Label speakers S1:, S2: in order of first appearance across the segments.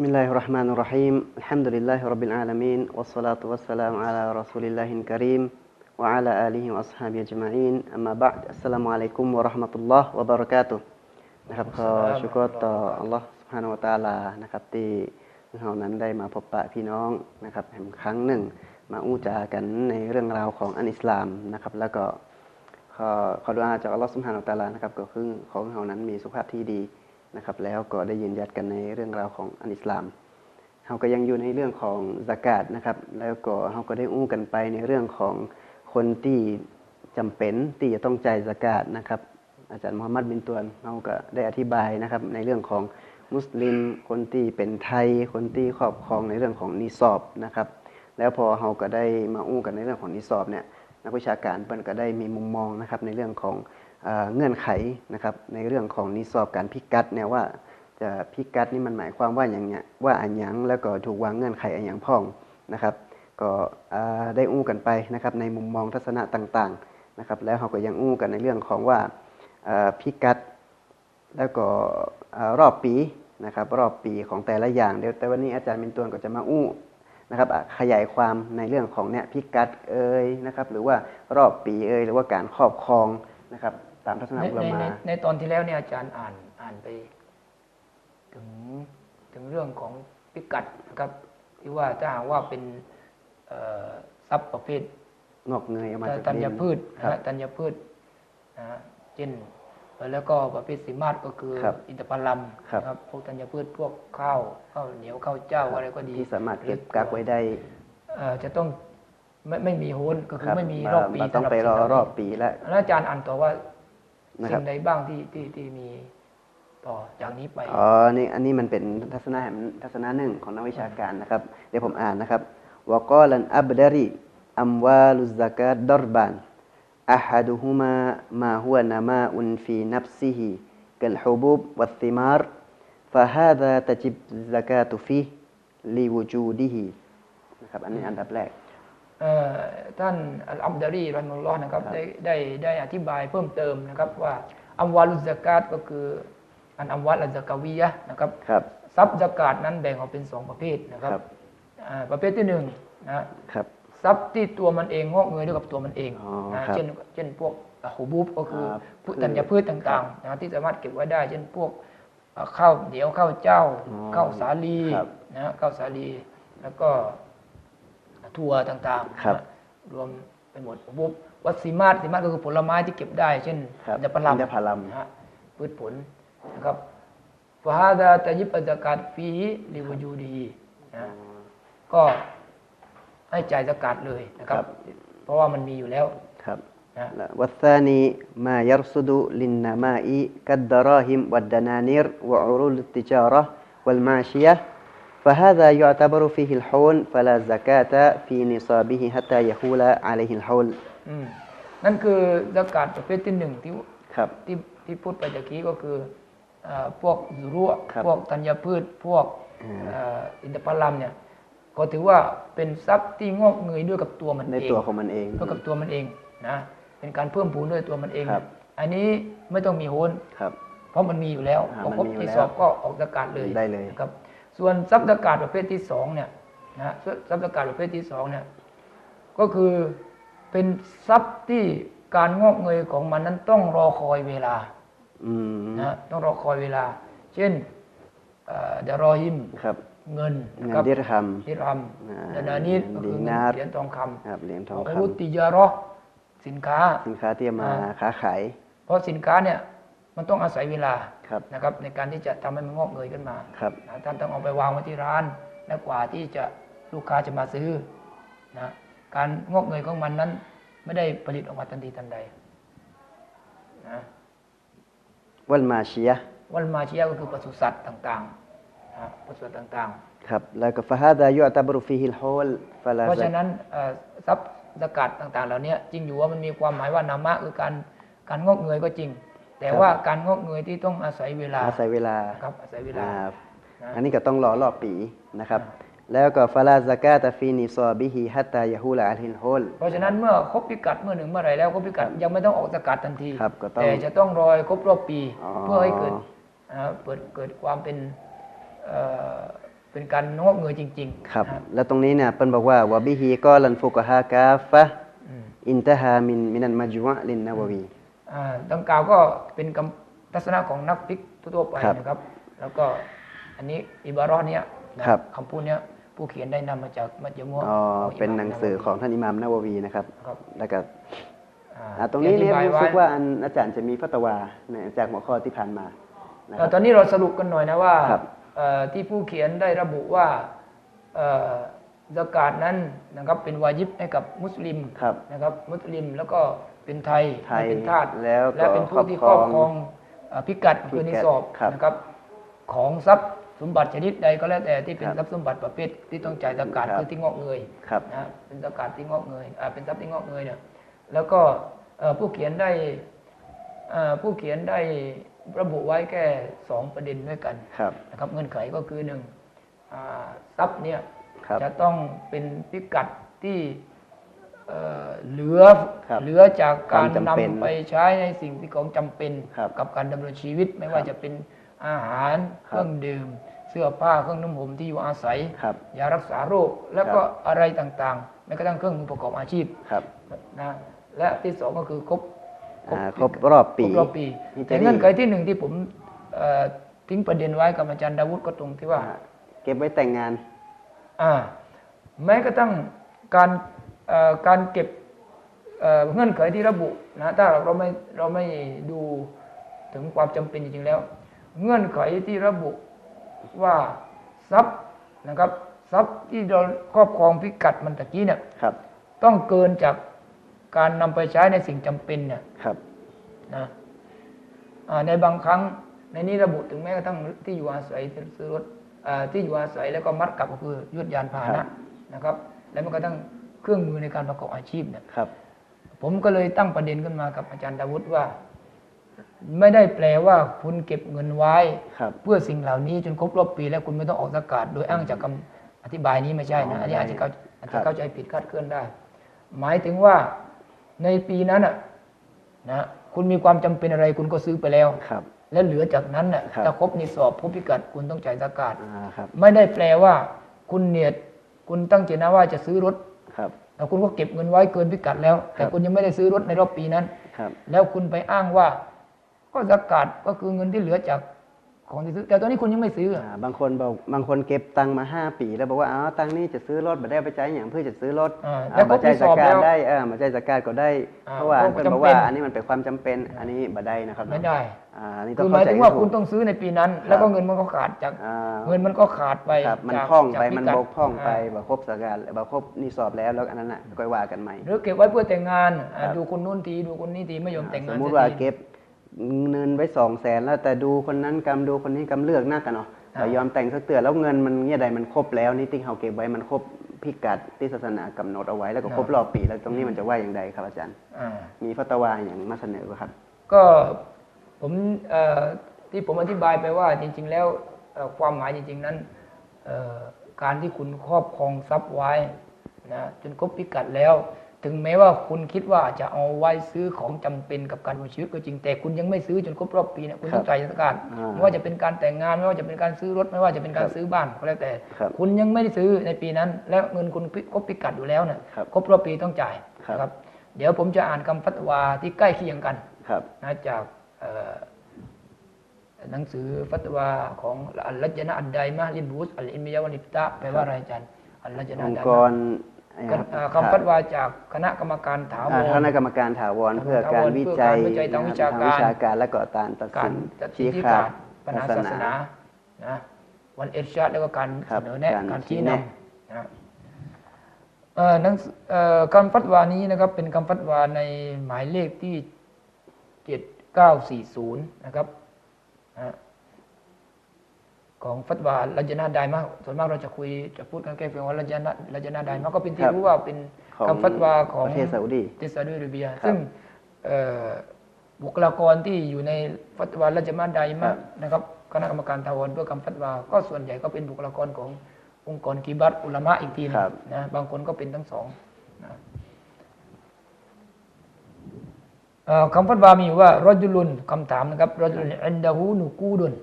S1: بسم الله الرحمن الرحيم الحمد لله رب العالمين والصلاة والسلام على رسول الله الكريم وعلى آله وأصحابه أجمعين أما بعد السلام عليكم ورحمة الله وبركاته นะครับขอชุกรต่ออัลลอฮ์ سبحانه และ تعالى นะครับที่เรานั้นได้มาพบปะพี่น้องนะครับแห่งครั้งหนึ่ง มาอู้จากันในเรื่องราวของอันอิสลามนะครับแล้วก็ขอขอดุอาจากอัลลอฮ์ سبحانه และ تعالى นะครับก็คือของเรานั้นมีสุขภาพที่ดี นะครับ แล้วก็ได้ยืนยัดกันในเรื่องราวของอันอิสลามเราก็ยังอยู่ในเรื่องของสกาดนะครับ แล้วก็เราก็ได้อู้กันไปในเรื่องของคนที่จำเป็นที่จะต้องจ่ายสกาดนะครับ อาจารย์มูฮัมหมัดบินตวนเราก็ได้อธิบายนะครับในเรื่องของมุสลิม คนที่เป็นไทย คนที่ครอบครองในเรื่องของนิสอบนะครับ แล้วพอเราก็ได้มาอู้กันในเรื่องของนิสอบเนี่ยนักวิชาการเปิ้นก็ได้มีมุมมองนะครับในเรื่องของ เงื่อนไขนะครับในเรื่องของนิสอบการพิกัดเนี่ยว่าจะพิกัดนี่มันหมายความว่าอย่างเนี้ยว่าอันยังแล้วก็ถูกวางเงื่อนไขอันยังพ้องนะครับ ก็ได้อู้กันไปนะครับในมุมมองทัศนะต่างๆนะครับแล้วเราก็ยังอู้กันในเรื่องของว่าพิกัดแล้วก็รอบปีนะครับรอบปีของแต่ละอย่างเดี๋ยวแต่วันนี้อาจารย์มินตวนก็จะมาอู้นะครับขยายความในเรื่องของเนี่ยพิกัดเอ่ยนะครับหรือว่ารอบปีเอ่ยหรือว่าการครอบครองนะครับ ตามทัศนะ
S2: ใน
S1: อุลา
S2: ใน
S1: มา
S2: ในในตอนที่แล้วเนี่ยอาจารย์อ่านอ่านไป ถึงถึงเรื่องของพิกัดนะครับที่ว่าถ้าหากว่าเป็นเอ่อทรัพย์ประเภท
S1: งอกเงยออกมาจาก
S2: ธัญ
S1: ดิน
S2: พืช
S1: ครับ
S2: นะธัญพืชนะฮะเช่นแล้วก็ประเภทสีมาศก็คือ
S1: ครับ
S2: อินทผลัม
S1: ครับ
S2: นะครับพวกธัญพืชพวกข้าวข้าวเหนียวข้าวเจ้าอะไรก็ดี
S1: ที่สามารถเก็บกักไว้ได้
S2: เอ่อจะต้องไม่ไม่มีโหนก็คือ
S1: ครับ
S2: ไม่มีรอบปีา
S1: ต้อง
S2: สำห
S1: ไปรอ
S2: สิ่เหล่าร
S1: อบปีแล้ว
S2: แล้วอาจารย์อ่านต่อว่า
S1: นะครับ
S2: สิ่งใดบ้างที่ที่ที่มีต่อจากนี้ไป
S1: อ๋อ นี่ อันนี้มันเป็นทัศนะแห่งทัศนะหนึ่งของนักวิชาการนะครับ เดี๋ยวผมอ่านนะครับวกอลันอับดารีอัมวาลุซากาดดรบันอ ح ด ه م ا ما هو نماء في نفسه كالحبوب والثمار فهذا تجب الزكاة فيه لوجوده นะครับ อันนี้อันดับแรก
S2: เอ่อ ท่านอัลอัมดารีรอยมุลลอฮ์นะครับได้ได้ได้อธิบายเพิ่มเติมนะครับว่าอัมวาลุซากาตก็คืออันอัมวาลซากาวียะห์นะครับ
S1: ครับ
S2: ทรัพย์ซากาตนั้นแบ่งออกเป็นสองประเภทนะครับ
S1: ครับ
S2: อ่าประเภทที่หนึ่งนะครับทรัพย์ที่ตัวมันเองงอกเงยด้วยกับตัวมันเอง
S1: อ๋อ
S2: นะครับเช่นเช่นพวกหูบูบก็คือ
S1: ครับ
S2: พืชธัญพืชต่างๆนะที่สามารถเก็บไว้ได้ เช่นพวกเอ่อข้าวเหนียวข้าวเจ้า
S1: อ๋อ
S2: ข้าวสาลี
S1: ครับ
S2: นะข้าวสาลีแล้วก็ ทั่วต่างๆ
S1: ครับ
S2: รวมไปหมดปุ๊บวัดสีมาตสีมาตก็คือผลไม้ที่เก็บได้ เช่น
S1: ครับ
S2: อินทผลัม
S1: อินทผม
S2: นะฮะพืชผลนะครับฟาฮาดาตะยิปอากาศฟีลิวยูดีนะก็ให้จ่ายสกัดเลยนะครับ เพราะว่ามันมีอยู่แล้ว
S1: ครับ
S2: นะ
S1: วัสานีมายรสุดุลินนามาอีกัดดาราหิมวัดดานานิรวะอรุลติจาระวัลมาชียะ فهذا يعتبر فيه الحول فلا زكاة في نصابه حتى يحول عليه الحول
S2: อืมนั่นคือสกาดประเภทที่หนึ่งที่
S1: ครับ
S2: ที่ที่พูดไปตะกี้ก็คือเอ่อพวกยูรั่ว
S1: ครับ
S2: พวกธัญพืช พวก
S1: อืม
S2: เอ่ออินทผลัมเนี่ยก็ถือว่าเป็นทรัพย์ที่งอกเงยด้วยกับตัวมัน
S1: ใน
S2: เอง
S1: ตัวของมันเอง
S2: ด้วยกับตัวมันเองนะเป็นการเพิ่มพูนด้วยตัวมันเอง
S1: ครับ
S2: อันนี้ไม่ต้องมีโหน
S1: ครับ
S2: เพราะมันมีอยู่แล้ว
S1: อ่า
S2: พอครบ
S1: มันมีอยู่
S2: ที่
S1: แล้ว
S2: สอบก็ออกสกาดเลย
S1: ได้เลย
S2: นะครับ ส่วนทรัพย์สกาดประเภทที่สองเนี่ยนะทรัพย์สกาดประเภทที่สองเนี่ยก็คือเป็นทรัพย์ที่การงอกเงยของมันนั้นต้องรอคอยเวลา
S1: อืม
S2: นะต้องรอคอยเวลา เช่นเอ่อเดยวรอฮิม
S1: ครับ
S2: เงิน
S1: เงิ
S2: นะ
S1: นดิรฮัม
S2: ดิรัม
S1: อ่า
S2: ดานานิดก็คือ
S1: ดิ
S2: เงิน
S1: นาร์
S2: เหรียญทองคำ
S1: ครับเหรียญทอง
S2: อุ
S1: คำ
S2: รุติยารอสินค้า
S1: สินค้าที่เอามา
S2: อ่า
S1: ค้าขาย
S2: เพราะสินค้าเนี่ย มันต้องอาศัยเวลา
S1: ครับ
S2: นะครับในการที่จะทำให้มันงอกเงยขึ้นมา
S1: ครับ
S2: นะท่านต้องเอาไปวางไว้ที่ร้าน และกว่าที่จะลูกค้าจะมาซื้อนะการงอกเงยของมันนั้น ไม่ได้ผลิตออกมาทันทีทันใดนะ
S1: วัลมาชียะ
S2: วันมาเชียก็คือปศุสัตว์ต่างๆนะปศุสัตว์ต่าง
S1: ครับ แล้วก็ฟะฮาดายุอัตบรุฟีฮิลฮอลฟะ
S2: ๆ
S1: ลา
S2: เพราะฉะนั้นเอ่อทรัพย์สกัดต่างๆ เหล่านี้จริงอยู่ว่ามันมีความหมายว่านามะคือการการงอกเงยก็จริง แต่ว่าการงอกเงยที่ต้องอาศัยเวลา
S1: อาศัยเวลา
S2: ครับอาศัยเวลา
S1: อ่า
S2: นะ
S1: อันนี้ก็ต้องรอรอบปีนะครับ
S2: อ่
S1: แล้วก็ฟาลาซากาตฟีนิซอบิฮิฮัตตายะฮูลาอัลฮิลฮอล
S2: เพราะฉะนั้นเมื่อครบพิกัดเมื่อหนึ่งเมื่อไหรแล้วครบพิกัดยังไม่ต้องออกสกัดทันที
S1: ครับก็ต้อง
S2: แต่จะต้องรอยครบรอบปี
S1: อ๋อ
S2: เพื่อให้เกิดอ่าเปิดเกิดความเป็นเอ่อเป็นการงอกเงยจริง ๆ
S1: ครับ
S2: นะ
S1: แล้วตรงนี้เนี่ยเปิ้นบอกว่าวะบิฮีก็ลันฟุกฮากาฟะ
S2: อืม
S1: อินตะฮามินมินันมัจวะลินนาววี
S2: อ่า ดังกล่าวก็เป็นคำทัศนะของนักฟิกทั่วๆไป
S1: ครับ
S2: นะครับ แล้วก็อันนี้อิบารอห์เนี้ยนะครับคำพูดเนี้ยผู้เขียนได้นำมาจากมัจมุอะห์
S1: อ๋อ
S2: ของอิมาม
S1: เป็นหนังสือของท่านอิหม่ามนาววีนะครับ
S2: ครับ
S1: แล้วก็
S2: อ่า
S1: อ่าตรงนี้เนี่ย
S2: อธิบาย
S1: รู้สึก
S2: ไว่า
S1: อันอาจารย์จะมีฟัตวาเนี่ยจากหัวข้อที่ผ่านมานะค
S2: เอ่
S1: รั
S2: อบตอนนี้เราสรุปกันหน่อยนะว่า
S1: ครับ
S2: เอ่อที่ผู้เขียนได้ระบุว่าเอ่อสกาดนั้นนะครับเป็นวาญิบให้กับมุสลิม
S1: ครับ
S2: นะครับมุสลิมแล้วก็ เป็นไทย
S1: ไทย
S2: ไม่เป็นทาส
S1: แล้วก็
S2: และเป็นผู้ที่
S1: ค
S2: ค
S1: ร
S2: ร
S1: อ
S2: อ
S1: บบค
S2: ค
S1: ร
S2: ร
S1: อ
S2: องงเอ่อพิกัดคือนิสอบ
S1: ครับ
S2: นะครับ ของทรัพย์สมบัติชนิดใดก็แล้วแต่ที่เป็น
S1: ครับ
S2: ทรัพย์สมบัติประเภทที่ต้องจ่ายสกาด
S1: ครับ
S2: คือที่งอกเงย
S1: ครับ
S2: นะเป็นสกาดที่งอกเงยอ่าเป็นทรัพย์ที่งอกเงยเนี่ยแล้วก็เอ่อผู้เขียนได้เอ่อผู้เขียนได้ระบุไว้แค่สองประเด็นด้วยกัน
S1: ครับ
S2: นะครับ เงื่อนไขก็คือหนึ่งอ่าทรัพย์เนี่ย
S1: ครับ
S2: จะต้องเป็นพิกัดที่ เอ่อเหลือ
S1: ครับ
S2: เหลือจากการ
S1: ความจำเป็น
S2: นำไปใช้ในสิ่งที่ของจำเป็น
S1: ครับ
S2: กับการดำเนินชีวิตไม่ว่า
S1: ครับ
S2: จะเป็นอาหาร
S1: ค
S2: เครับ รื่องดื่ม เสื้อผ้าเครื่องนุ่งห่มที่อยู่อาศัย
S1: ครับ
S2: ยารักษาโรคแล้วก็อะไรต่างๆแม้กระทั่งเครื่องมือประกอบอาชีพ
S1: ครับ
S2: นะและที่สองก็คือครบ
S1: อ่าครบรอบปี
S2: ครบรอบปี
S1: ฮิจ
S2: แต่
S1: รี
S2: เงื่อนไขที่หนึ่งที่ผมเอ่อทิ้งประเด็นไว้กับอาจารย์ดาวุฒิก็ตรงที่ว่า
S1: อ่าเก็บไว้แต่งงาน
S2: อ่าแม้กระทั่งการเอ่อ การเก็บเอ่อเงื่อนไขที่ระบุนะถ้าเราไม่เราไม่ดูถึงความจำเป็นจริงๆแล้ว เงื่อนไขที่ระบุว่าทรัพย์นะครับทรัพย์ที่เราครอบครองพิกัดมันตะกี้เนี่ย
S1: ครับ
S2: ต้องเกินจากการนำไปใช้ในสิ่งจำเป็นเนี่ย
S1: ครับ
S2: นะอ่าในบางครั้งในนี้ระบุถึงแม้กระทั่งที่อยู่อาศัยซื้อรถอ่าที่อยู่อาศัยแล้วก็มัดกับก็คือยุดยานพาห
S1: ครั
S2: นะ
S1: บ
S2: นะครับ และแม้กระทั่ง เครื่องมือในการประกอบอาชีพเนี่ย
S1: ครับ
S2: ผมก็เลยตั้งประเด็นขึ้นมากับอาจารย์ดาวุฒิว่า ไม่ได้แปลว่าคุณเก็บเงินไว้
S1: ครับ
S2: เพื่อสิ่งเหล่านี้จนครบรอบปี แล้วคุณไม่ต้องออกสกาดโดยอ้างจากคำอธิบายนี้ไม่ใช่นะอันนี้อาจจะเข้าอาจ
S1: ครั
S2: จะ
S1: บ
S2: เข้าใจผิดคลาดเคลื่อนได้ หมายถึงว่าในปีนั้นน่ะนะคุณมีความจำเป็นอะไรคุณก็ซื้อไปแล้ว
S1: ครับ
S2: แล้วเหลือจากนั้นน่ะ
S1: ครับ
S2: ถ้าครบนิสอบครบพิกัดคุณต้องจ่ายสกาด
S1: อ่าครับ
S2: ไม่ได้แปลว่า คุณเนียดคุณตั้งเจตนาว่าจะซื้อรถ
S1: ครับ
S2: แต่คุณก็เก็บเงินไว้เกินพิกัดแล้ว แต่
S1: ครับ
S2: คุณยังไม่ได้ซื้อรถในรอบปีนั้น
S1: ครับ
S2: แล้วคุณไปอ้างว่า ก็สกาดก็คือเงินที่เหลือจาก ของที่ซื้อแต่ตอนนี้คุณยังไม่ซื้ออะ
S1: อ่าบางคนบอกบางคนเก็บตังค์มาห้าปี แล้วบอกว่าอ๋อตังค์นี้จะซื้อรถมาได้เอาไปจ่ายอย่างเพื่อจะซื้อรถ
S2: อ่า
S1: อ่า
S2: แล้วคร
S1: มา
S2: บ
S1: จ่าย
S2: ที่
S1: ส
S2: สอบ
S1: กา
S2: แล้
S1: ร
S2: ว
S1: ได้เออมาจ่ายสกาดก็ได้
S2: อ่า
S1: เพราะว่า
S2: เพราะ
S1: เพื่อน
S2: จำ
S1: บอก
S2: เป็น
S1: ว่าอันนี้มันเป็นความจำเป็นอันนี้บ่ได้นะครับ
S2: ไม่ได้
S1: อ่าอันนี้ต้
S2: คือองห
S1: เข้า
S2: มา
S1: ใจ
S2: ยถึงว่า
S1: ให้ถู
S2: คุ
S1: ก
S2: ณต้องซื้อในปีนั้น แล้วก็เงินมันก็ขาดจาก
S1: อ่า
S2: เงินมันก็ขาดไป
S1: ครับมัน
S2: จาก
S1: พร่อง
S2: จาก
S1: ไป
S2: พิ
S1: มัน
S2: กัด
S1: บกพร่องไปา บ่ครบสกาดบ่ครบนี่สอบแล้วแล้วอันนั้นน่ะค่อยว่ากันใหม่
S2: หรือเก็บไว้เพื่อแต่งงานอ่า
S1: ครับ
S2: ดูคนนู้นทีดูคนนี้ทีไม่ยอมแต่ง
S1: ส
S2: งามน
S1: มุติ
S2: สั
S1: ว่า
S2: ที
S1: เก็บ เงินไว้สองแสนแล้วแต่ดูคนนั้นกำดูคนนี้กำเลือกหน้ากันเนาะ
S2: อ่า
S1: แต่ยอมแต่งสักเตือนแล้วเงินมันเงี้ยใดมันครบแล้วนี่ที่เขาเก็บไว้มันครบพิกัดที่ศาสนากำหนดเอาไว้แล้วก็ครบรอบปีแล้วตรงนี้มันจะว่าอย่างไรครับอาจารย์
S2: อ่า
S1: มีฟัตวาอย่างมาเสนอบ่ครับ
S2: ก็ผมเอ่อที่ผมอธิบายไปว่าจริง ๆ แล้วเอ่อความหมายจริง ๆ นั้นเอ่อการที่คุณครอบครองทรัพย์ไว้นะจนครบพิกัดแล้ว ถึงแม้ว่าคุณคิดว่าจะเอาไว้ซื้อของจำเป็นกับการดำเนินชีวิตก็จริงแต่คุณยังไม่ซื้อจนครบรอบปีเนี่ยคุณต้องจ่ายสกาด
S1: อ่า
S2: ไม่ว่าจะเป็นการแต่งงานไม่ว่าจะเป็นการซื้อรถไม่ว่าจะเป็นการ
S1: ครับ
S2: ซื้อบ้านก็แล้วแต่
S1: ครับ
S2: คุณยังไม่ได้ซื้อในปีนั้น แล้วเงินคุณครบพิกัดอยู่แล้วเนี่ย
S1: ครับ
S2: ครบรอบปีต้องจ่าย
S1: ครับ
S2: นะครับเดี๋ยวผมจะอ่านคำฟัตวาที่ใกล้เคียงกัน
S1: ครับ
S2: นะจากเอ่อหนังสือฟัตวาของอัลลัจนะอันไดมาลินบูสอัลอิมยาวนิปตะแปลว่าอะไรอาจารย์อัลลัจนะ
S1: อ
S2: อั
S1: ง
S2: นได
S1: ค์ก
S2: มาร
S1: นะ
S2: เอ่อ คำฟัตวาจากคณะกรรมการถาว
S1: อ่ารคณะกรรมการถาวรเพื่อการวิจัย
S2: เพื่อการวิจัยทางวิชา
S1: ทาง
S2: การ
S1: วิชาการและก็การตัด
S2: กา
S1: สิ
S2: ร
S1: น
S2: ตัดสิน
S1: ชี้
S2: ที่
S1: ขา
S2: ขา
S1: ด
S2: ดปัญหาศาสนานะวันเอรชาดแล้วก็การ
S1: ครับ
S2: เสนอแนะ
S1: การ
S2: การ
S1: ชี้
S2: ชี้
S1: แนะ
S2: นำนะเอ่อหนังสือเอ่อคำฟัตวานี้นะครับเป็นคำฟัตวาในหมายเลขที่เจ็ดเก้าสี่ศูนย์นะครับนะ ของฟัตวาลัจนาไดมาส่วนมากเราจะคุยจะพูดกันแค่เพียงว่าลัจนาลัจนาไดมาก็เป็นที่
S1: ครับ
S2: รู้ว่าเป็น
S1: ของ
S2: คำฟัตวาของ
S1: ประเทศซาอุดี
S2: ประเทศซาอุดิอาระเบีย
S1: ครับ
S2: ซึ่งเอ่อบุคลากรที่อยู่ในฟัตวาลัจนาได
S1: ค
S2: มา
S1: รับ
S2: นะครับคณะกรรมการทาวรเพื่อคำฟัตวา ก็ส่วนใหญ่ก็เป็นบุคลากรขององค์กรกีบัตอุลามะอีกทีหนึ
S1: ค
S2: ง
S1: รับ
S2: นะบางคนก็เป็นทั้งสองนะเอ่อคำฟัตวามีอยู่ว่ารอจุลุนคำถามนะครับรอจุลุนอินดาหูนูกูดุน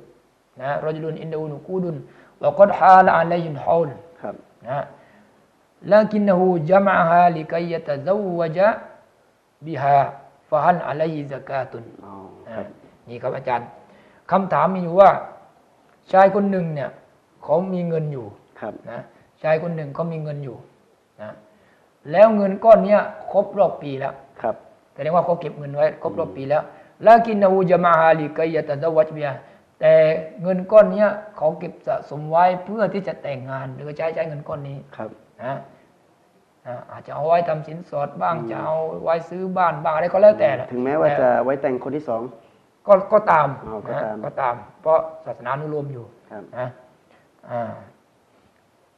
S2: นะรอจุลุนอินดาอูนุกูดุน وقد حال عليه الحول
S1: ครับ
S2: นะ لكنه جمعها لكي يتزوج بها فهل عليه زكاة
S1: อ๋อครับ
S2: นี่ครับอาจารย์คำถามมีอยู่ว่า ชายคนหนึ่งเนี่ยเขามีเงินอยู่
S1: ครับ
S2: นะชายคนหนึ่งเขามีเงินอยู่นะแล้วเงินก้อนเนี้ยครบรอบปีแล้ว
S1: ครับ
S2: แสดงว่าเขาเก็บเงินไว้ครบรอบปีแล้วลากินนาอูจะมาฮาลิกายะตะดวัชเบีย แต่เงินก้อนเนี้ยเขาเก็บสะสมไว้เพื่อที่จะแต่งงานหรือใช้ใช้เงินก้อนนี้
S1: ครับ
S2: นะนะอาจจะเอาไว้ทำสินสอดบ้างจะเอาไว้ซื้อบ้านบ้างอะไรก็แล้วแต่แหละ
S1: ถึงแม้ว่า
S2: ต่
S1: จะไว้แต่งคนที่สอง
S2: ก็ก็ตาม
S1: อ๋อก็
S2: นะ
S1: ตาม
S2: ก็ตาม เพราะศาสนานุโลมอยู่
S1: ครับ
S2: นะอ่า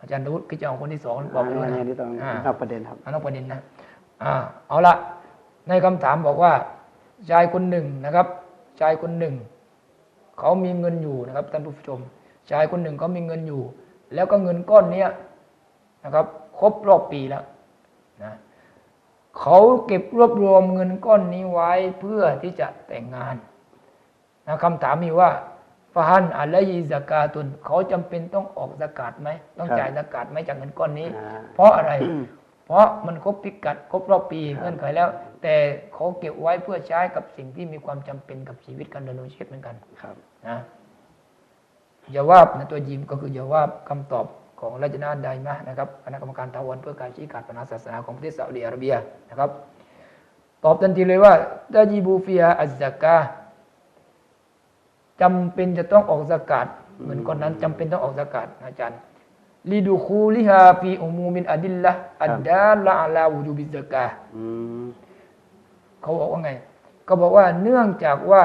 S2: อาจารย์ดาวุฒิคิดจะเอาคนที่สองบอกเลย
S1: อัน
S2: นะ
S1: นี้ที่ต้อง
S2: อ่า
S1: นอกประเด็นครับ
S2: อันนั้นประเด็นนะอ่าเอาละในคำถามบอกว่าชายคนหนึ่งนะครับชายคนหนึ่ง เขามีเงินอยู่นะครับท่านผู้ชมชายคนหนึ่งเขามีเงินอยู่ แล้วก็เงินก้อนเนี้ยนะครับ ครบรอบปีแล้วนะเขาเก็บรวบรวมเงินก้อนนี้ไว้เพื่อที่จะแต่งงานนะคำถามมีว่าฟาฮันอะลัยฮิสกาตุนเขาจำเป็นต้องออกสกาดไหมต้อง
S1: ครับ
S2: จ่ายสกาดไหมจากเงินก้อนนี้
S1: อ่า
S2: เพราะอะไร เพราะมันครบพิกัดครบรอบปีเงื่อนไขแล้ว แต่เขาเก็บไว้เพื่อใช้กับสิ่งที่มีความจำเป็นกับชีวิตการดำเนินชีวิตเหมือนกัน
S1: ครับ
S2: นะอย่าว่าบนะตัวยิมก็คืออย่าว่าบคำตอบของราชนาไดมะนะครับคณะกรรมการทาวันเพื่อการชี้ขาดปัญหาศาสนาของประเทศซาอุดิอาระเบียนะครับ ตอบทันทีเลยว่าดาจีบูฟิยาอัซซากาจำเป็นจะต้องออกสกาดเหมือนคนนั้นจำเป็นต้องออกสกาดอาจารย์ลิดูคูลิฮาฟีอุมูมินอดิลละอัดดาละอาลาวูจูบิซกา
S1: อืม
S2: เขาบอกว่าไง ก็บอกว่าเนื่องจากว่า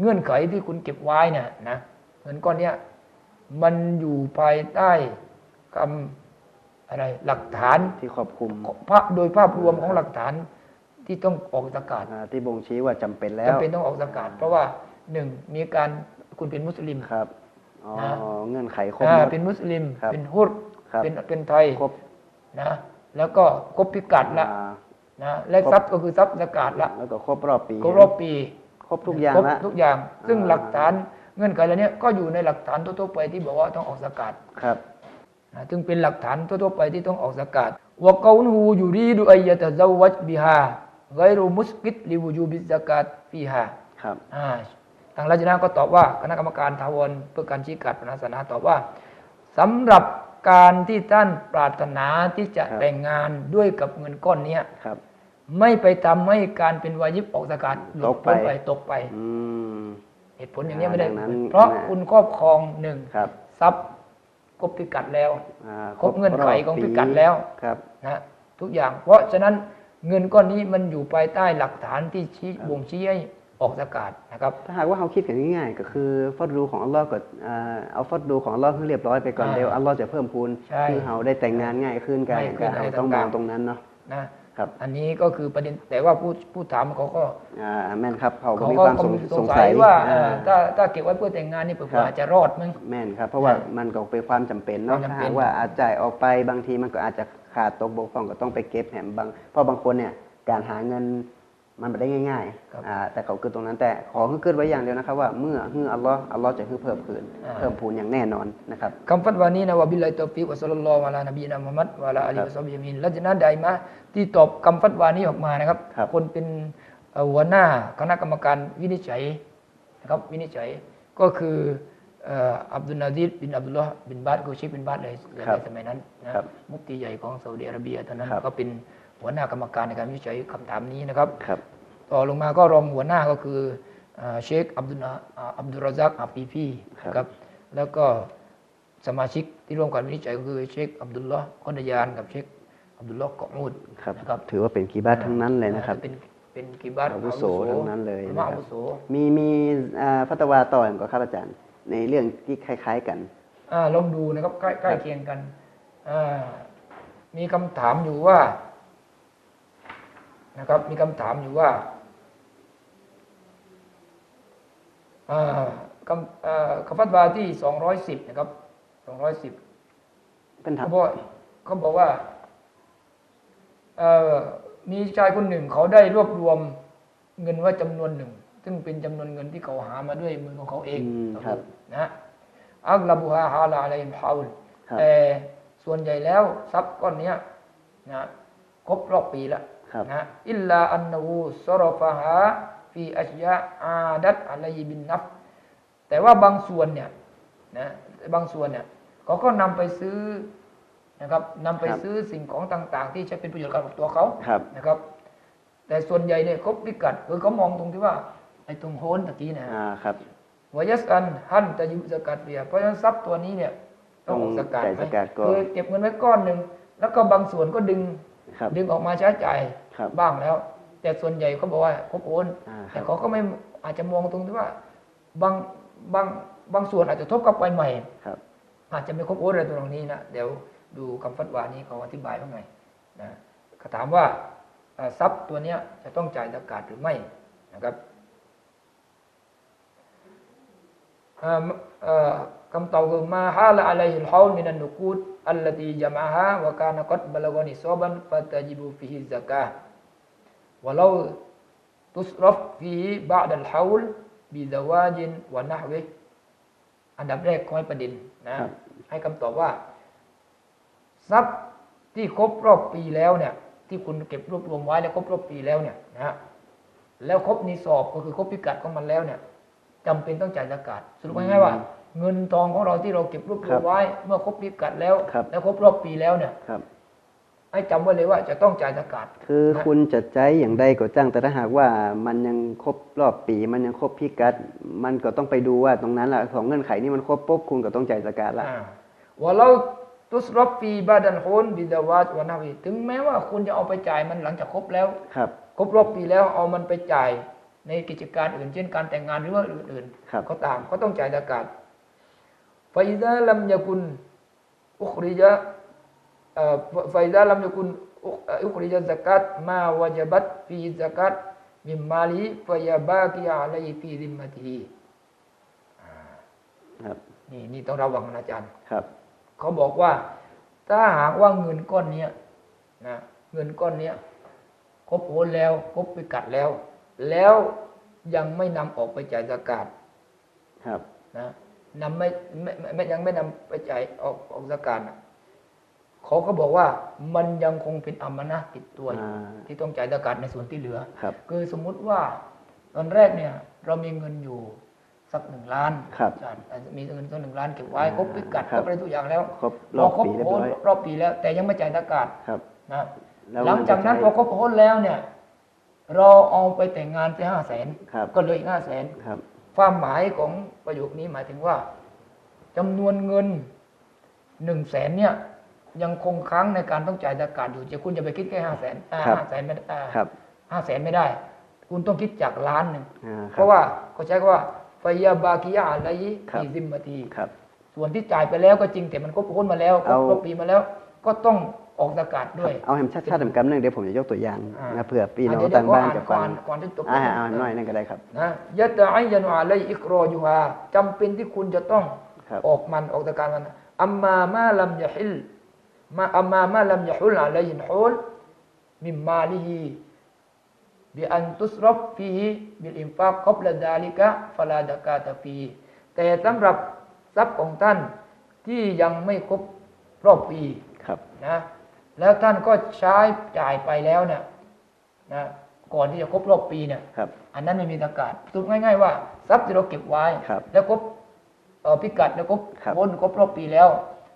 S2: เงื่อนไขที่คุณเก็บไว้เนี่ยนะเงินก้อนเนี้ยมันอยู่ภายใต้คำอะไรหลักฐาน
S1: ที่ครอบคลุม
S2: ภาพโดยภาพรวมของหลักฐานที่ต้องออกสกาด
S1: อ่าที่บ่งชี้ว่าจำเป็นแล้ว
S2: จำเป็นต้องออกสกาดเพราะว่าหนึ่งมีการคุณเป็นมุสลิม
S1: ครับอ๋อ
S2: นะ
S1: เงื่อนไขครบ
S2: อ่า
S1: หมด
S2: เป็นมุสลิม
S1: ครับ
S2: เป็นฮุด
S1: ครับ
S2: เป็นเป็นไทย
S1: ครบ
S2: นะ แล้วก็ครบพิกัดละ
S1: อ่า
S2: นะและทรัพย์ก็คือทรัพย์สกาดละ
S1: แล้วก็ครบรอบปี
S2: ครบรอบปี
S1: ค รบทุกอย่าง
S2: ครบ
S1: ละ
S2: ทุกอย่าง ซึ่ง
S1: อ่า
S2: หลักฐานเงื่อนไขเหล่านี้ก็อยู่ในหลักฐานทั่วๆไปที่บอกว่าต้องออกสกาด
S1: ครับ
S2: นะซึ่งเป็นหลักฐานทั่วๆไปที่ต้องออกสกาดวะกานูยูรีดูอัยยะตะซาวัจบิฮาไกรุมุสกิดลิวูจูบิสกาดฟีฮา
S1: ครับ
S2: อ่าทางราชนาก็ตอบว่าคณะกรรมการทาวรเพื่อการชี้ขาดปัญหาศาสนาตอบว่าสำหรับการที่ท่านปรารถนาที่จะ
S1: ครับ
S2: แต่งงานด้วยกับเงินก้อนเนี้ย
S1: ครับ
S2: ไม่ไปทำให้การเป็นวาญิบออกสกาดหลุดพ้น
S1: ตกไป
S2: ไปตกไป
S1: อืม
S2: เหตุผลอย่างนี้ไม่ได้
S1: ดังนั้น
S2: เพราะ
S1: นะ
S2: คุณครอบครองหนึ่ง
S1: ครับ
S2: ทรัพย์ครบพิกัดแล้ว
S1: อ่า
S2: ครบเงื่อนไขของ
S1: รบ
S2: พิกัดแล้ว
S1: ครับ
S2: นะทุกอย่าง เพราะฉะนั้นเงินก้อนนี้มันอยู่ภายใต้หลักฐานที่ชี้
S1: ครับ
S2: บ่งชี้ให้ออกสกาดนะครับ
S1: ถ้าหากว่าเขาคิดกันง่ายๆก็คือฟัดดูของอัลลอฮ์ก็อ่าเอาฟัดดูของอัลลอฮ์ให้เรียบร้อยไปก่อน
S2: อ่า
S1: เดี๋ยวอัลลอฮ์จะเพิ่มพูน
S2: ใช่
S1: คือเขาได้แต่งงานง่ายขึ้นกัน
S2: ง่ายขึ้น
S1: ก็
S2: อะไร
S1: เราต้องม
S2: ต่า
S1: อง
S2: งๆ
S1: ตรงนั้นเนาะ
S2: นะ ครับ อันนี้ก็คือประเด็นแต่ว่าผู้ผู้ถามเขาก็
S1: อ่าแม่นครับเขาก็
S2: เขา
S1: มี
S2: ก็
S1: ความสง
S2: ส
S1: ส
S2: ง
S1: ง
S2: สั
S1: สั
S2: ย
S1: ย
S2: ว่า
S1: อ่า
S2: เออถ้าถ้าเก็บไว้เพื่อแต่งงานนี่เผื่
S1: ครั
S2: อบๆอาจจะรอดมั้ง
S1: แม่นครับ เพราะว่ามันก็เป็นความจำเป็นเนาะ
S2: ความจำ
S1: ถ้า
S2: เป็น
S1: หากว่าอาจจ่ายออกไปบางทีมันก็อาจจะขาดตกบกพร่องก็ต้องไปเก็บแหมบางเพราะบางคนเนี่ยการหาเงิน มันไม่ได้ง่าย
S2: ครับ
S1: ๆอ่าแต่เขาคือตรงนั้นแต่ขอให้เกิดไว้อย่างเดียวนะครับ ว่าเมื่อฮืออัลลอฮ์อัลลอฮ์จะฮือเพิ่มพูน
S2: อ่า
S1: เพิ่มพูนอย่างแน่นอนนะครับ
S2: คำฟัดวานี้นะวะบิลลาฮิตอฟิกวะซัลลัลลอฮุอะลานบีนะมุฮัมมัดวะอะลาอาลีฮิวะซอฮบิฮิมินและจนะใดมาที่ตอบคำฟัดวานี้ออกมานะครับ
S1: ครับ
S2: คนเป็นเอ่อหัวหน้าคณะกรรมการวินิจฉัยนะครับวินิจฉัยก็คือเอ่ออับดุลนาซีดบินอับดุลลอฮ์บินบาสกูชิกบินบาสเลยใน
S1: ครับ
S2: สมัยนั้นนะครับมุฟตีใหญ่ของซาอุดิอาระเบียตอนนั้น
S1: ครับ
S2: ก็เป็น หัวหน้ากรรมการในการวินิจฉัยคำถามนี้นะครับ
S1: ครับ
S2: ต่อลงมาก็รองหัวหน้าก็คือเอ่อเชคอับดุลนาอ่าอับดุลรอซักอับปีพี
S1: ครับ
S2: นะครับแล้วก็สมาชิกที่ร่วมการวินิจฉัยก็คือเชคอับดุลลอฮ์คอนดยานกับเชคอับดุลลอฮ์เกาะมูด
S1: ครับ
S2: นะครับ
S1: ถือว่าเป็นกีบาร์ทั้งนั้นเลยนะครับ
S2: เป็นเป็นกีบาร์
S1: อาวุโสทั้งนั้นเลย
S2: อุ
S1: นะ
S2: ลามะ
S1: ครับ
S2: อาวุโส
S1: มีมีอ่าฟัตวาต่ออย่างก็ครับอาจารย์ ในเรื่องที่คล้าย ๆกัน
S2: อ่าลองดูนะครับใกล้ใกล้เคียงกันอ่ามีคำถามอยู่ว่า นะครับ มีคำถามอยู่ว่าอ่าคำอ่าคำฟัดวาที่สองร้อยสิบนะครับสองร้อยสิบ
S1: เป็นถาม
S2: เขาบอกเขาบอกว่าเอ่อมีชายคนหนึ่งเขาได้รวบรวมเงินไว้จำนวนหนึ่ง ซึ่งเป็นจำนวนเงินที่เขาหามาด้วยมือของเขาเอง
S1: อืมครับ
S2: นะอักลบุฮาฮาลาอะลัยฮิมฮาอุล
S1: ครับ
S2: แต่ส่วนใหญ่แล้วทรัพย์ก้อนเนี้ยนะครบรอบปีแล้ว
S1: ครับ
S2: นะอิลลาอันนูซรฟะฮาฟีอัชยะอาดัตอะลัยบินนัฟแต่ว่าบางส่วนเนี่ยนะบางส่วนเนี่ยเขาก็นำไปซื้อนะครับนำไป
S1: ครับ
S2: ซื้อสิ่งของต่าง ๆ ที่ใช้เป็นประโยชน์กับตัวเขา
S1: ครับ
S2: นะครับ แต่ส่วนใหญ่เนี่ยเขาพิกัดคือเขามองตรงที่ว่าไอ้ตรงโฮนตะกี้นะ
S1: อ่าครับ
S2: วายัสอันฮันจะยุสกัดเบียเพราะฉะนั้นทรัพย์ตัวนี้เนี่ยต้องออกสกัด
S1: ต้องจ่ายสกัดก่อน
S2: คือเก็บเงินไว้ก้อนหนึ่งแล้วก็บางส่วนก็ดึง
S1: ครับ
S2: ดึงออกมาใช้จ่าย
S1: ครั บ
S2: บ้างแล้ว แต่ส่วนใหญ่เขาบอกว่าครบโอน
S1: อ่าครับ
S2: แต่เขาก็ไม่อาจจะมองตรงที่ว่าบางบางบางส่วนอาจจะทบกับไปใหม่
S1: ครับ
S2: อาจจะไม่ครบโอนอะไรตรงนี้นะเดี๋ยวดูคำฟัดวานี้เขาอธิบายว่าไงนะเขาถามว่าเอ่อทรัพย์ตัวเนี้ยจะต้องจ่ายสกัดหรือไม่นะครับเอ่อเอ่อคำตอบคือมาฮาละอะลัยฮิลฮาวลมินันนุกูด อัลลตีจามะฮาวะกานกัดบะลกานิซอบันฟะตะจิบุฟิฮิซะกาห์วะลาตุสรัฟฟีฮิบะดัลฮาวลบิซะวาจินวะนะฮวิฮ์อันดับแรกขอให้ประเด็นนะครับให้คำตอบว่า ทรัพย์ที่ครบรอบปีแล้วเนี่ย ที่คุณเก็บรวบรวมไว้แล้วครบรอบปีแล้วเนี่ยนะฮะแล้วครบนิสอบก็คือครบพิกัดของมันแล้วเนี่ยจำเป็นต้องจ่ายสกาดสรุปง่ายๆว่า เงินทองของเราที่เราเก็บรวบรวมไว้ เมื่อครบพิกัดแล้ว
S1: ครับ
S2: แล้วครบรอบปีแล้วเนี่ย
S1: ครับ
S2: ให้จำไว้เลยว่าจะต้องจ่ายสกาด
S1: คือคุณจะใจอย่างใดก็จ้างแต่ถ้าหากว่ามันยังครบรอบปี มันยังครบพิกัด มันก็ต้องไปดูว่าตรงนั้นแหละของเงื่อนไขนี่มันครบปุ๊บคุณก็ต้องจ่ายสกาดละ
S2: อ่าว่าเราตุสรบปีบาดันโคนบิดาวาตวานาวีถึงแม้ว่าคุณจะเอาไปจ่ายมันหลังจากครบแล้ว
S1: ครับ
S2: ครบรอบปีแล้วเอามันไปจ่ายในกิจการอื่น เช่นการแต่งงานหรือว่าอื่น
S1: ครับ
S2: ๆก็ตามก็ต้องจ่ายสกาด ฟาอิซาลัมยากุนอุคริจาเอ่อฟาอิซาลัมยากุนอุคเอ่ออุคริจาสกัดมาวาจบัตฟีสกัดมิมมาลีฟยาบากิอาลัยฟีดิมมติฮี
S1: ครับ
S2: นี่นี่ต้องระวังนะอาจารย์
S1: ครับ
S2: เขาบอกว่า ถ้าหากว่าเงินก้อนเนี้ยนะเงินก้อนเนี้ยครบโอนแล้วครบไปกัดแล้ว แล้วยังไม่นำออกไปจ่ายสกาด
S1: ครับ
S2: นะ นำไม่ไม่ไม่ไม่ยังไม่นำไปจ่ายออกออกสกาดน่ะเขาก็บอกว่ามันยังคงเป็นอมนะติดตัวอยู่
S1: อ่า
S2: ที่ต้องจ่ายสกาดในส่วนที่เหลือ
S1: ครับ
S2: คือสมมุติว่าตอนแรกเนี่ย เรามีเงินอยู่สักหนึ่งล้าน
S1: ครับ
S2: อาจารย์อาจจะมีเงินสักหนึ่งล้านเก็บไว้
S1: อ่า
S2: ครบพิกัด
S1: ครั
S2: คร
S1: บ
S2: บอะไรทุกอย่างแล้ว
S1: ครบรอบ
S2: พครบ
S1: ปีเรียบ
S2: โอน
S1: ร้อย
S2: รอบปีแล้ว แต่ยังไม่จ่ายตากาศ
S1: ครับ
S2: นะ
S1: แล้ว
S2: หลังจากนั้นพ
S1: มั
S2: อครบโอนแล้วเนี่ย เราเอาไปแต่งงานไปห้าแสน
S1: ครับ
S2: ก็เหลยอีกห้าแสน
S1: ครับ
S2: ความหมายของประโยคนี้หมายถึงว่าจำนวนเงินหนึ่งแสนเนี่ยยังคงค้างในการต้องจ่ายตากาศอยู่จะคุณจะไปคิดแค่ห้าแสน
S1: ครับ
S2: ห้าแสนไม่ได้
S1: ครับ
S2: ห้าแสนไม่ได้ คุณต้องคิดจากล้านหนึ่ง
S1: อ่าค
S2: เพ
S1: บ
S2: ราะว่าเขาใช้คำว่าฟยาบากิยาอะไร
S1: ครับ
S2: มีซิมมาที
S1: ครับ
S2: ส่วนที่จ่ายไปแล้วก็จริงแต่มันครบพ้นมาแล้วครบ
S1: เอา
S2: ครบปีมาแล้ว ก็ต้อง ออกสกัดด้วย
S1: เอาแฮมชัดๆแฮมกำนึงเดี๋ยวผมจะยกตัวอย่าง
S2: อ่า
S1: นะเผื่อพี่น้อง
S2: เดี๋ยว
S1: ต่างบ้าน
S2: เดี๋
S1: จะ
S2: ยว
S1: ฟัง
S2: ก่อนก่อนที่จบ
S1: อ่าเอาหน่อยนั่นก็ได้ครับ
S2: นะยัตอัยยานุอะลัยอิกรอยูฮาจำเป็นที่คุณจะต้อง
S1: ครับ
S2: ออกมันออกสกัดมันอัมมามาลัมยะฮิลมาอัมมามาลัมยะฮุลอะลัยฮินฮุลมิมมาลิฮิบิอันตุสรับฟีฮิบิลอิมฟากกับละดาลิกะฟลาดะกาตะฟีแต่สำหรับทรัพย์ของท่านที่ยังไม่ครบรอบปี
S1: ครับ
S2: นะ แล้วท่านก็ใช้จ่ายไปแล้วเนี่ยนะก่อนที่จะครบรอบปีเนี่ย
S1: ครับ
S2: อันนั้นไม่มีตะกาศสรุปง่าย ๆ ว่าทรัพย์ที่เราเก็บไว้
S1: ครับ
S2: แล้วครบเอ่อพิกัดแล้วครบ
S1: ครับ
S2: วนครบรอบปีแล้ว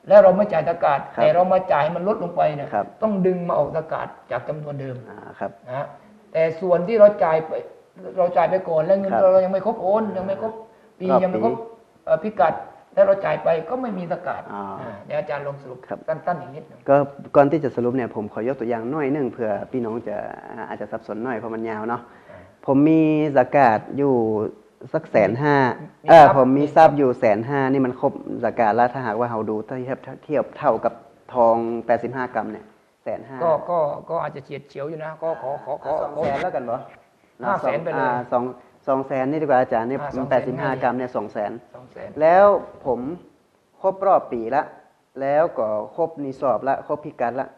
S2: แล้วเราไม่จ่ายตะกาศ
S1: ครับ
S2: แต่เรามาจ่ายให้มันลดลงไปเนี่ย
S1: ครับ
S2: ต้องดึงมาออกตะกาศจากจำนวนเดิม
S1: อ่าครับ
S2: นะแต่ส่วนที่เราจ่ายไปเราจ่ายไปก่อนแล้วเงิน
S1: ครับ
S2: เรายังไม่ครบโอนยังไม่ครบปี
S1: รอบ
S2: ยังไม่ครบ
S1: ปี
S2: เอ่อพิกัด แล้วเราจ่ายไปก็ไม่มีตะกาศ
S1: อ่า
S2: อ่าเดี๋ยวอาจารย์ลองสรุป
S1: ครับ
S2: สั้นๆอีกนิดหนึง
S1: ก็ก่อนที่จะสรุปเนี่ยผมขอยกตัวอย่างหน่อยหนึงเผื่อพี่น้องจะอาจจะสับสนหน่อยเพราะมันยาวเนาะผมมีสกาดอยู่สักแสนห้า
S2: มี
S1: เออ
S2: ทรัพย์
S1: ผมมี
S2: มี
S1: ทรัพย์อยู่แสนห้านี่มันครบสกาดแล้วถ้าหากว่าเราดูเทียบเทียบเท่ากับทอง 85 กรัมเนี่ยแสนห้า
S2: ก็ก็ก็อาจจะเฉียดเฉียวอยู่นะ ก็ขอขอขอ
S1: สอง
S2: ขอ
S1: แสนแล้วกันบ่
S2: ห้าแสนไปเลย
S1: อ่าสอง สองแสนนี่ดีกว่าอาจารย์นี่
S2: อ่าสองแสน
S1: แปดสิบห้ากรัมเนี่ยสองแสน
S2: สองแสน
S1: แล้วผมครบรอบปีละ แล้วก็ครบนิสอบละครบพิกัดละ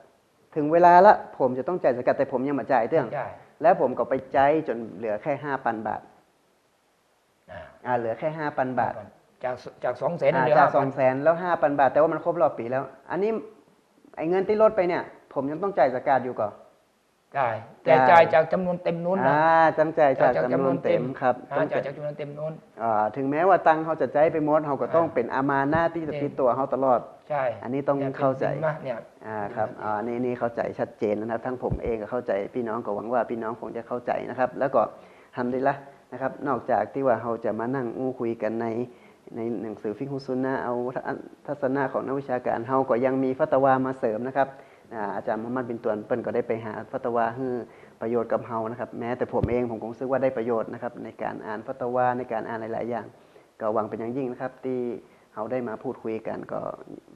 S1: ถึงเวลาละผมจะต้องจ่ายสกัดแต่ผมยังมาจ่ายเตื้อง
S2: ใช่
S1: แล้วผมก็ไปจ่ายจนเหลือแค่ห้าพันบาท
S2: อ่า
S1: อ่าเหลือแค่ห้าพันบาท
S2: จากจากสองแสน
S1: อ่า
S2: เหลือ
S1: จาก
S2: ห้า
S1: ส
S2: พั
S1: อนงแสนแล้วห้าพันบาท แต่ว่ามันครบรอบปีแล้ว อันนี้ไอ้เงินที่ลดไปเนี่ย ผมยังต้องจ่ายสกาดอยู่ก่อน
S2: ได้ แต่
S1: จ่าย
S2: จ่ายจากจำนวนเต็มนู้นนะ
S1: อ่าจำจ่ายจากจำนวนเต็มครับ
S2: อ่า
S1: ต้อง
S2: จ่าย
S1: จ่าย
S2: จากจำนวนเต็มนู้น
S1: อ่าถึงแม้ว่าตังค์เขาจะใจายไปหมดเขาก็ต้อง
S2: อ่า
S1: เป็นอามาหน้าที่จะติดตัวเขาตลอด
S2: ใช่
S1: อันนี้ต้อง
S2: นี่ยป็
S1: เข้าใจ
S2: บินมาเนี่ย
S1: อ่าครับอ่านี่นี่เข้าใจชัดเจนนะครับ ทั้งผมเองก็เข้าใจพี่น้องก็หวังว่าพี่น้องคงจะเข้าใจนะครับ แล้วก็ทำได้ละนะครับ นอกจากที่ว่าเราจะมานั่งอู้คุยกันในในหนังสือฟิกฮุซุนนะเอาทัศนะของนักวิชาการเฮาก็ยังมีฟัตวามาเสริมนะครับ อาจารย์มุฮัมมัดบินตวนเปิ้นก็ได้ไปหาฟัตวาให้ประโยชน์กับเฮานะครับ แม้แต่ผมเองผมก็รู้สึกว่าได้ประโยชน์นะครับในการอ่านฟัตวาในการอ่านหลาย ๆ อย่าง ก็หวังเป็นอย่างยิ่งนะครับ ที่เราได้มาพูดคุยกันก็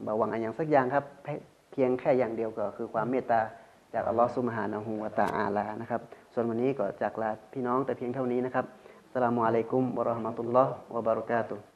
S1: บ่หวังอะไรอย่างสักอย่างครับเพียงแค่อย่างเดียวก็คือความเมตตาจากอัลลอฮฺซุบฮานะฮูวะตะอาลานะครับ ส่วนวันนี้ก็จากลาพี่น้องแต่เพียงเท่านี้นะครับสลามุอะลัยกุมวะเราะห์มะตุลลอฮ์วะบะเราะกาตุฮ์